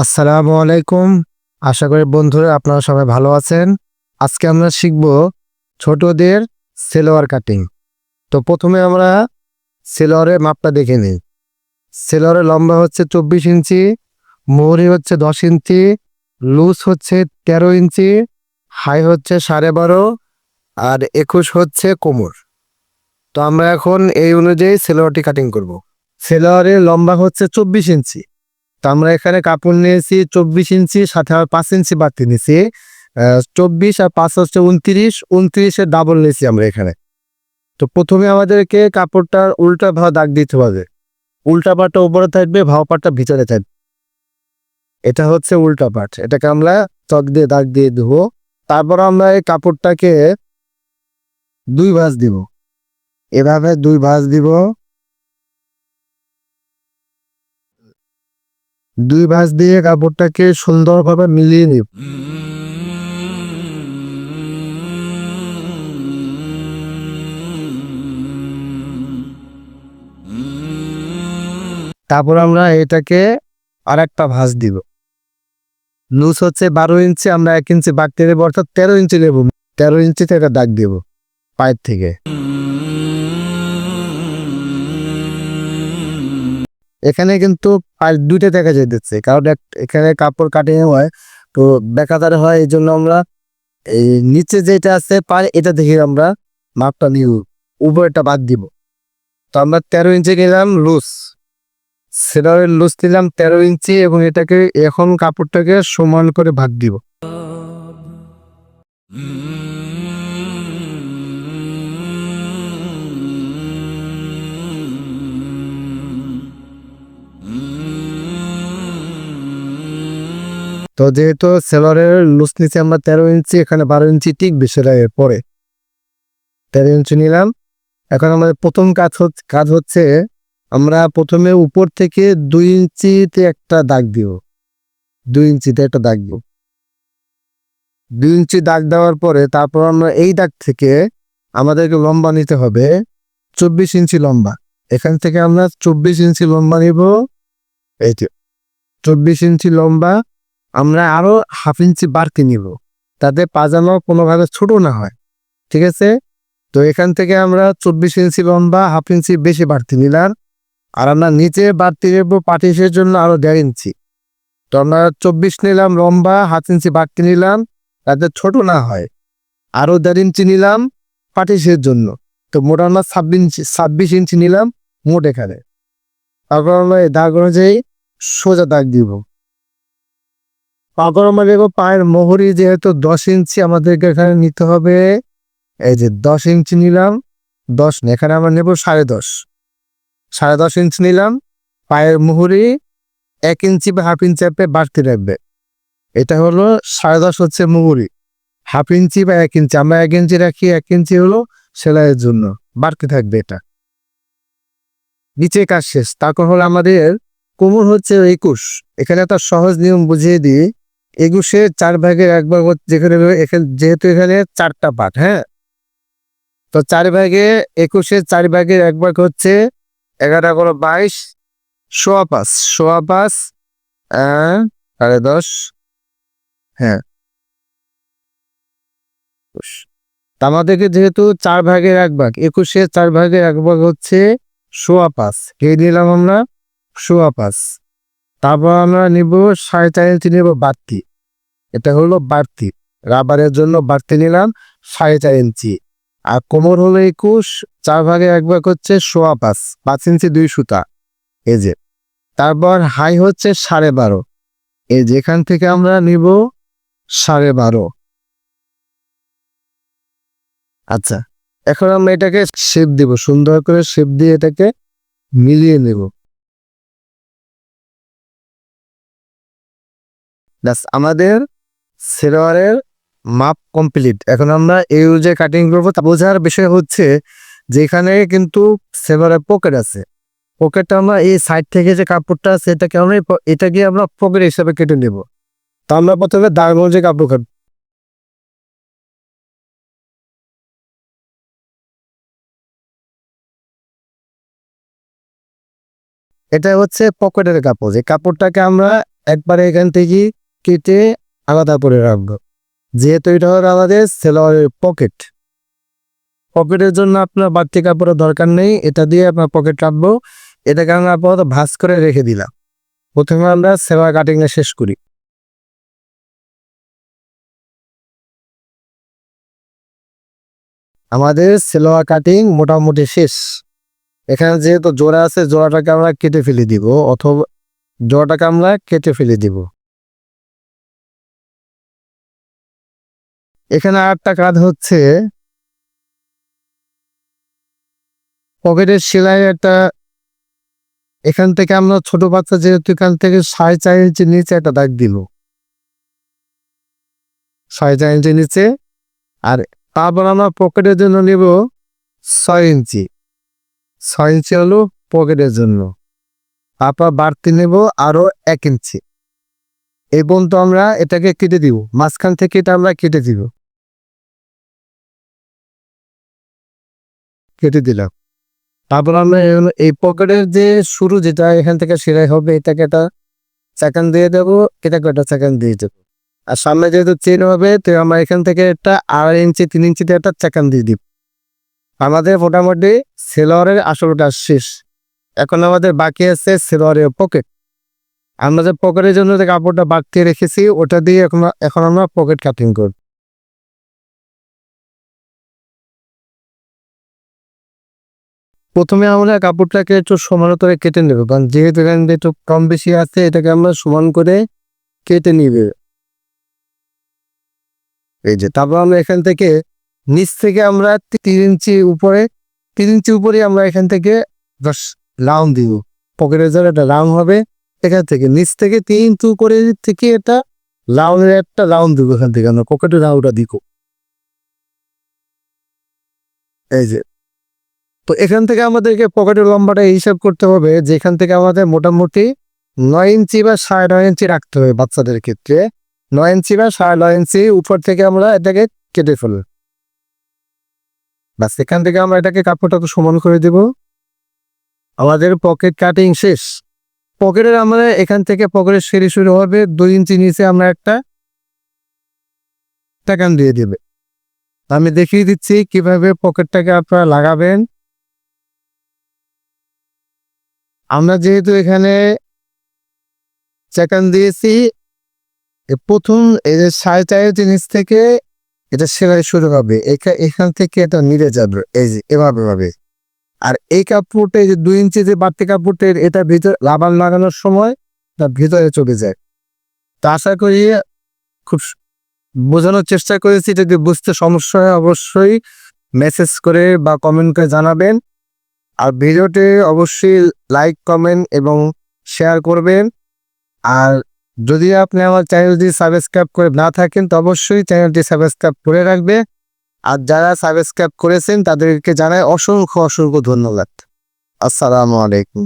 আসসালামু আলাইকুম। আশা করি বন্ধুরা আপনারা সবাই ভালো আছেন। আজকে আমরা শিখব ছোটদের সেলোয়ার কাটিং। তো প্রথমে আমরা সেলোয়ারের মাপটা দেখে নিই। সেলোয়ারের লম্বা হচ্ছে চব্বিশ ইঞ্চি, মোহরি হচ্ছে দশ ইঞ্চি, লুজ হচ্ছে তেরো ইঞ্চি, হাই হচ্ছে সাড়ে বারো, আর একুশ হচ্ছে কোমর। তো আমরা এখন এই অনুযায়ী সেলোয়ারটি কাটিং করব। সেলোয়ারের লম্বা হচ্ছে চব্বিশ ইঞ্চি। তো আমরা এখানে কাপড় নিয়েছি চব্বিশ ইঞ্চি, সাথে আর পাঁচ ইঞ্চি বাড়তি নিয়েছি। চব্বিশ আর পাঁচ হচ্ছে উনত্রিশ উনত্রিশের ডাবল নিয়েছি আমরা এখানে। তো প্রথমে আমাদেরকে কাপড়টার উল্টা ভাও দাগ দিতে হবে। উল্টা পাটটা উপরে থাকবে ভাও পাটটা ভিতরে থাকবে। এটা হচ্ছে উল্টা পাট এটাকে আমরা চক দিয়ে দাগ দিয়ে দেবো। তারপর আমরা এই কাপড়টাকে দুই ভাঁজ দিব। এভাবে দুই ভাঁজ দিব। দুই ভাঁজ দিয়ে কাপড়টাকে সুন্দরভাবে মিলিয়ে নিব। তারপর আমরা এটাকে আর একটা ভাঁজ দিব। লুজ হচ্ছে বারো ইঞ্চি, আমরা এক ইঞ্চি বাড়তে দেবো, অর্থাৎ তেরো ইঞ্চি নেব। তেরো ইঞ্চিতে একটা দাগ দিব পায়ের থেকে। এখানে কিন্তু দুইটা দেখা যাইতেছে। কারণ এখানে কাপড় কাটিং হয়, তো বেকাতার হয় এই জন্য আমরা এই নিচে যেটা আছে পায়ে এটা দেখে আমরা মাপটা নিব। উপরেটা বাদ দিব। তো আমরা তেরো ইঞ্চি নিলাম লুজ সেলারের লুজ নিলাম তেরো ইঞ্চি এবং এটাকে এখন কাপড়টাকে সমান করে ভাগ দিব। তো যেহেতু সেলরের লুজ নিচে আমরা তেরো ইঞ্চি, এখানে বারো ইঞ্চি টিকবে সেটা পরে। তেরো ইঞ্চি নিলাম। এখন আমাদের প্রথম কাজ হচ্ছে কাজ হচ্ছে আমরা প্রথমে উপর থেকে দুই ইঞ্চিতে একটা দাগ দিব। দুই ইঞ্চিতে একটা দাগ দিব। দুই ইঞ্চি দাগ দেওয়ার পরে তারপর আমরা এই দাগ থেকে আমাদেরকে লম্বা নিতে হবে চব্বিশ ইঞ্চি লম্বা। এখান থেকে আমরা চব্বিশ ইঞ্চি লম্বা নিব। এই চব্বিশ ইঞ্চি লম্বা আমরা আরও হাফ ইঞ্চি বাড়তি নিব। তাতে পাজামা কোনোভাবে ছোট না হয়। ঠিক আছে? তো এখান থেকে আমরা চব্বিশ ইঞ্চি লম্বা, হাফ ইঞ্চি বেশি বাড়তি নিলাম। আর আমরা নিচে বাড়তি নেব পাটিসের জন্য আরও দেড় ইঞ্চি। তো আমরা চব্বিশ নিলাম লম্বা, হাফ ইঞ্চি বাড়তি নিলাম। তাতে ছোট না হয়। আরও দেড় ইঞ্চি নিলাম পাটিসের জন্য। তো মোট আমরা ছাব্বিশ ইঞ্চি ছাব্বিশ ইঞ্চি নিলাম মোট এখানে। তারপর আমরা এই দাগ অনুযায়ী সোজা দাগ দিব। তারপর আমরা দেখব পায়ের মোহরি যেহেতু দশ ইঞ্চি আমাদেরকে এখানে নিতে হবে। এই যে দশ ইঞ্চি নিলাম, দশ না, এখানে আমরা নেব সাড়ে দশ। সাড়ে দশ ইঞ্চি নিলাম, পায়ের মুহুরি এক ইঞ্চি বা হাফ ইঞ্চি আপে বাড়তি রাখবে। এটা হলো সাড়ে দশ হচ্ছে মুহুরি, হাফ ইঞ্চি বা এক ইঞ্চি। আমরা এক ইঞ্চি রাখি, এক ইঞ্চি হলো সেলাইয়ের জন্য, বাড়তি থাকবে এটা। নিচে কাজ শেষ, তারপর হলো আমাদের কোমর হচ্ছে একুশ। এখানে একটা সহজ নিয়ম বুঝিয়ে দিই একুশে চার ভাগের এক ভাগ হচ্ছে যেখানে এখানে যেহেতু এখানে চারটা পার্ট হ্যাঁ? তো চার ভাগে একুশে চার ভাগের এক ভাগ হচ্ছে এগারো এগারো বাইশ, সোয়া পাঁচ সোয়া পাঁচ সাড়ে দশ হ্যাঁ। আমাদেরকে যেহেতু চার ভাগের এক ভাগ, একুশে চার ভাগের এক ভাগ হচ্ছে সোয়া পাঁচ কে নিলাম আমরা? সোয়া পাঁচ। তারপর আমরা নিব সাড়ে চার ইঞ্চি নেব বাড়তি এটা হলো বাড়তি। রাবারের জন্য বাড়তি নিলাম সাড়ে চার ইঞ্চি। আর কোমর হলো একুশ, চার ভাগে এক ভাগ হচ্ছে সোয়া পাঁচ পাঁচ ইঞ্চি দুই সুতা। এই যে, তারপর হাই হচ্ছে সাড়ে বারো। এই যেখান থেকে আমরা নিব সাড়ে বারো। আচ্ছা এখন আমরা এটাকে শেপ দিব, সুন্দর করে শেপ দিয়ে এটাকে মিলিয়ে নেব। ব্যাস, আমাদের সেলোয়ারের মাপ কমপ্লিট এখন আমরা এই অনুযায়ী কাটিং করব, তা বোঝার বিষয় হচ্ছে যে এখানে কিন্তু সেলোয়ারের পকেট আছে। পকেটটা আমরা এই সাইড থেকে যে কাপড়টা আছে, এটাকে আমরা এটাকে আমরা পকেট হিসাবে কেটে নেব। তা আমরা প্রথমে অনুযায়ী কাপড় কাটবো। এটা হচ্ছে পকেটের কাপড়। এই কাপড়টাকে আমরা একবারে এখান থেকে কেটে আলাদা করে রাখব। যেহেতু এটা হলো আমাদের সেলোয়ারের পকেট। পকেটের জন্য আপনার বাড়তি কাপড়ের দরকার নেই, এটা দিয়ে আপনার পকেট রাখব। এটাকে আমরা আপাতত ভাঁজ করে রেখে দিলাম। প্রথমে আমরা সেলোয়ার কাটিংটা শেষ করি। আমাদের সেলোয়ার কাটিং মোটামুটি শেষ। এখানে যেহেতু জোড়া আছে, জোড়াটাকে আমরা কেটে ফেলে দিব, অথবা জোড়াটাকে আমরা কেটে ফেলে দিব। এখানে আরেকটা কাজ হচ্ছে, পকেটের সেলাই একটা, এখান থেকে আমরা ছোট বাচ্চা যেহেতু এখান থেকে সাড়ে চার ইঞ্চি নিচে একটা দাগ দিব। সাড়ে চার ইঞ্চি নিচে, আর তারপর আমরা পকেটের জন্য নেব ছয় ইঞ্চি। ছয় ইঞ্চি হলো পকেটের জন্য। তারপর বাড়তি নেব আরও এক ইঞ্চি। এই তো আমরা এটাকে কেটে দিব। মাঝখান থেকে এটা আমরা কেটে দিব। কেটে দিলাম। তারপর আমরা এই- পকেটের যে শুরু যেটা এখান থেকে সেলাই হবে, এটাকে একটা সেকেন্ড দিয়ে দেবো এটাকে একটা সেকেন্ড দিয়ে দেবো। আর সামনে যেহেতু চেন হবে, তো আমরা এখান থেকে একটা আড়াই ইঞ্চি, তিন ইঞ্চিতে একটা সেকেন্ড দিয়ে দিব। আমাদের মোটামুটি সেলোয়ারের আসলটা শেষ। এখন আমাদের বাকি আছে সেলোয়ারের পকেট আমরা যে পকেটের জন্য যে কাপড়টা বাড়তি রেখেছি, ওটা দিয়ে এখন এখন আমরা পকেট কাটিং করব। প্রথমে আমরা কাপড়টাকে একটু সমান করে কেটে নেব, কারণ যেহেতু এখানে একটু কম বেশি আছে, এটাকে আমরা সমান করে কেটে নিবে। এই যে, তারপর আমরা এখান থেকে নিচ থেকে আমরা তিন ইঞ্চি উপরে, তিন ইঞ্চি উপরে আমরা এখান থেকে দশ রাউন্ড দিব। পকেটের জন্য একটা রাউন্ড হবে, এখান থেকে নিচ থেকে তিন ইঞ্চি করে থেকে এটা রাউন্ডের একটা রাউন্ড দিব এখান থেকে, আমরা পকেটের রাউন্ডটা দিব। এই যে তো এখান থেকে আমাদেরকে পকেটের লম্বাটা হিসাব করতে হবে যে এখান থেকে আমাদের মোটামুটি নয় ইঞ্চি বা সাড়ে নয় ইঞ্চি রাখতে হবে বাচ্চাদের ক্ষেত্রে। নয় ইঞ্চি বা সাড়ে নয় ইঞ্চি উপর থেকে আমরা এটাকে কেটে ফেলব। বাস, এখান থেকে আমরা এটাকে কাপড়টাকে সমান করে দেব। আমাদের পকেট কাটিং শেষ। পকেটের আমরা এখান থেকে পকেটের সেরে শুরু হবে, দুই ইঞ্চি নিচে আমরা একটা টাকান দিয়ে দেবে। আমি দেখিয়ে দিচ্ছি কীভাবে পকেটটাকে আপনারা লাগাবেন। আমরা যেহেতু এখানে চেকান দিয়েছি প্রথম এই যে সাড়ে চার জিনিস থেকে এটা সেলাই শুরু হবে। এখা- এখান থেকে এটা নিড়ে যাবে, এই যে এভাবে ভাবে আর এই কাপড়টা এই যে দুই ইঞ্চি যে বাড়তি কাপড়টা, এটা ভিতরে লাবান লাগানোর সময় তা ভিতরে চলে যায়। তা আশা করি খুব বোঝানোর চেষ্টা করেছি, যদি বুঝতে সমস্যা হয় অবশ্যই মেসেজ করে বা কমেন্ট করে জানাবেন। আর ভিডিওটি অবশ্যই লাইক কমেন্ট এবং শেয়ার করবেন। আর যদি আপনি আমার চ্যানেলটি সাবস্ক্রাইব করে না থাকেন, তো অবশ্যই চ্যানেলটি সাবস্ক্রাইব করে রাখবে। আর যারা সাবস্ক্রাইব করেছেন, তাদেরকে জানাই অসংখ্য অসংখ্য ধন্যবাদ। আসসালামু আলাইকুম।